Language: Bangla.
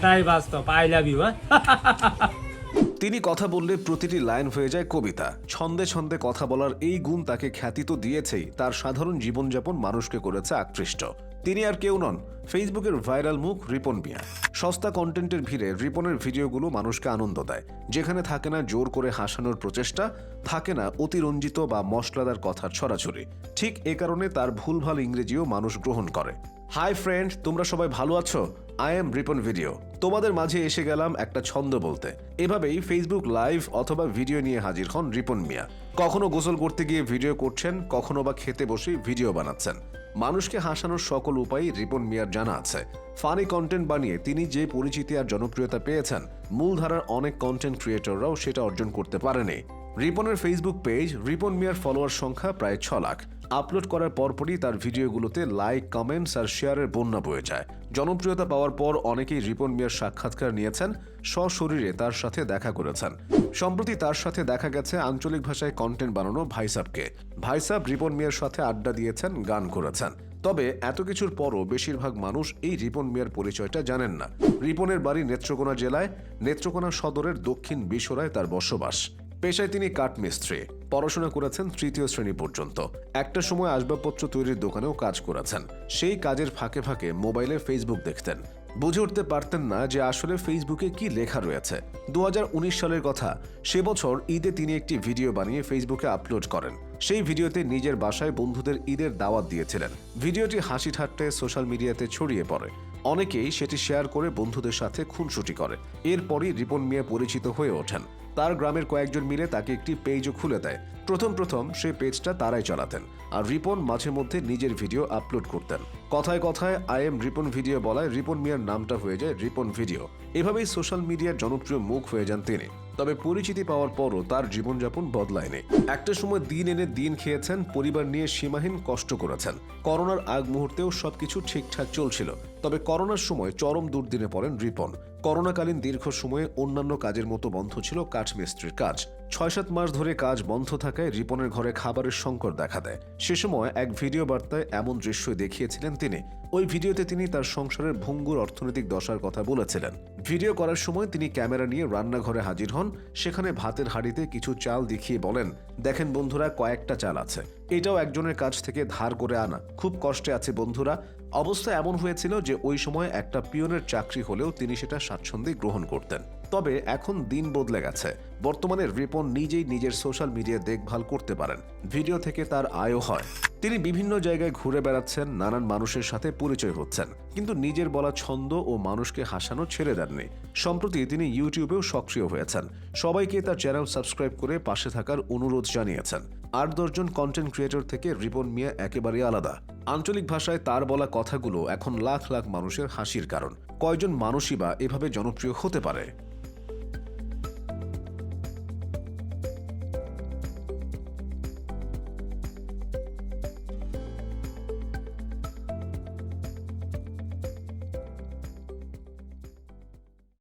এটাই বাস্তব আই লাভ ইউ তিনি কথা বললে প্রতিটি লাইন হয়ে যায় কবিতা। ছন্দে ছন্দে কথা বলার এই গুণ তাকে খ্যাতি তো দিয়েছেই, তার সাধারণ জীবনযাপন মানুষকে করেছে আকৃষ্ট। তিনি আর কেউ নন ফেসবুকের ভাইরাল মুখ রিপন মিয়া। সস্তা কন্টেন্টের ভিড়ে রিপনের ভিডিওগুলো মানুষকে আনন্দ দেয়। যেখানে থাকে না জোর করে হাসানোর প্রচেষ্টা, থাকে না অতিরঞ্জিত বা মশলাদার কথার ছড়াছড়ি। ঠিক এ কারণে তার ভুলভাল ইংরেজিও মানুষ গ্রহণ করে। হাই ফ্রেন্ড তোমরা সবাই ভালো আছো? আই এম রিপন ভিডিও তোমাদের মাঝে এসে গেলাম একটা ছন্দ বলতে। এভাবেই ফেসবুক লাইভ অথবা ভিডিও নিয়ে হাজির হন রিপন মিয়া। কখনো গোসল করতে গিয়ে ভিডিও করছেন, কখনো বা খেতে বসে ভিডিও বানাচ্ছেন। মানুষকে হাসানোর সকল উপায় রিপন মিয়ার জানা আছে। ফানি কন্টেন্ট বানিয়ে তিনি যে পরিচিতি আর জনপ্রিয়তা পেয়েছেন, মূলধারার অনেক কন্টেন্ট ক্রিয়েটররাও সেটা অর্জন করতে পারেনি। রিপনের ফেসবুক পেজ রিপন মিয়ার ফলোয়ার সংখ্যা প্রায় ছ লাখ। আপলোড করার পরপরই তার ভিডিওগুলোতে লাইক কমেন্টস আর শেয়ারের বন্যা বয়ে যায়। জনপ্রিয়তা পাওয়ার পর অনেকেই রিপন মিয়ার সাক্ষাৎকার নিয়েছেন, সশরীরে তার সাথে দেখা করেছেন। সম্প্রতি তার সাথে দেখা গেছে আঞ্চলিক ভাষায় কন্টেন্ট বানানো ভাইসাবকে। ভাইসাব রিপন মিয়ার সাথে আড্ডা দিয়েছেন, গান করেছেন। তবে এত কিছুর পরও বেশিরভাগ মানুষ এই রিপন মিয়ার পরিচয়টা জানেন না। রিপনের বাড়ি নেত্রকোনা জেলায়, নেত্রকোনা সদরের দক্ষিণ বিশোরায় তার বসবাস। পেশায় তিনি কাঠমিস্ত্রি, পড়াশোনা করেছেন তৃতীয় শ্রেণি পর্যন্ত। একটা সময় আসবাবপত্র তৈরির দোকানেও কাজ করেছেন। সেই কাজের ফাঁকে ফাঁকে মোবাইলে ফেসবুক দেখতেন। বুঝে উঠতে পারতেন না যে আসলে ফেসবুকে কি লেখা রয়েছে। দু হাজার উনিশ সালের কথা, সে বছর ঈদে তিনি একটি ভিডিও বানিয়ে ফেসবুকে আপলোড করেন। সেই ভিডিওতে নিজের বাসায় বন্ধুদের ঈদের দাওয়াত দিয়েছিলেন। ভিডিওটি হাসি ঠাট্টে সোশ্যাল মিডিয়াতে ছড়িয়ে পড়ে। অনেকেই সেটি শেয়ার করে বন্ধুদের সাথে খুনসুটি করে। এরপরই রিপন মিয়া পরিচিত হয়ে ওঠেন। তার গ্রামের কয়েকজন মিলে তাকে একটি পেজও খুলে দেয়। প্রথম প্রথম সে পেজটা তারাই চালাতেন আর রিপন মাঝে মধ্যে নিজের ভিডিও আপলোড করতেন। কথায় কথায় আই এম রিপন ভিডিও বলায় রিপন মিয়ার নামটা হয়ে যায় রিপন ভিডিও। এভাবেই সোশ্যাল মিডিয়ার জনপ্রিয় মুখ হয়ে যান তিনি। তবে পরিচিতি পাওয়ার পরও তার জীবনযাপন বদলায়নি। একটা সময় দিন এনে দিন খেয়েছেন, পরিবার নিয়ে সীমাহীন কষ্ট করেছেন। করোনার আগ মুহূর্তেও সবকিছু ঠিকঠাক চলছিল। তবে করোনার সময় চরম দুর্দিনে পড়েন রিপন। করোনাকালীন দীর্ঘ সময়ে অন্যান্য কাজের মতো বন্ধ ছিল কাঠমিস্ত্রির কাজ। ছয় সাত মাস ধরে কাজ বন্ধ থাকায় রিপনের ঘরে খাবারের সংকট দেখা দেয়। সে সময় এক ভিডিও বার্তায় এমন দৃশ্য দেখিয়েছিলেন তিনি। ওই ভিডিওতে তিনি তার সংসারের ভঙ্গুর অর্থনৈতিক দশার কথা বলেছিলেন। ভিডিও করার সময় তিনি ক্যামেরা নিয়ে রান্নাঘরে হাজির হন। সেখানে ভাতের হাঁড়িতে কিছু চাল দেখিয়ে বলেন, দেখেন বন্ধুরা, কয়েকটা চাল আছে। এটাও একজনের কাছ থেকে ধার করে আনা। খুব কষ্টে আছে বন্ধুরা। অবস্থা এমন হয়েছিল যে ওই সময় একটা পিয়নের চাকরি হলেও তিনি সেটা স্বাচ্ছন্দ্যে গ্রহণ করতেন। তবে এখন দিন বদলে গেছে। বর্তমানে রিপন নিজেই নিজের সোশ্যাল মিডিয়া দেখভাল করতে পারেন। ভিডিও থেকে তার আয়ও হয়। তিনি বিভিন্ন জায়গায় ঘুরে বেড়াচ্ছেন, নানান মানুষের সাথে পরিচয় হচ্ছেন। কিন্তু নিজের বলা ছন্দ ও মানুষকে হাসানো ছেড়ে দেননি। সম্প্রতি তিনি ইউটিউবেও সক্রিয় হয়েছেন। সবাইকে তার চ্যানেল সাবস্ক্রাইব করে পাশে থাকার অনুরোধ জানিয়েছেন। আট দশজন কন্টেন্ট ক্রিয়েটর থেকে রিপন মিয়া একেবারে আলাদা। আঞ্চলিক ভাষায় তার বলা কথাগুলো এখন লাখ লাখ মানুষের হাসির কারণ। কয়জন মানুষই বা এভাবে জনপ্রিয় হতে পারে?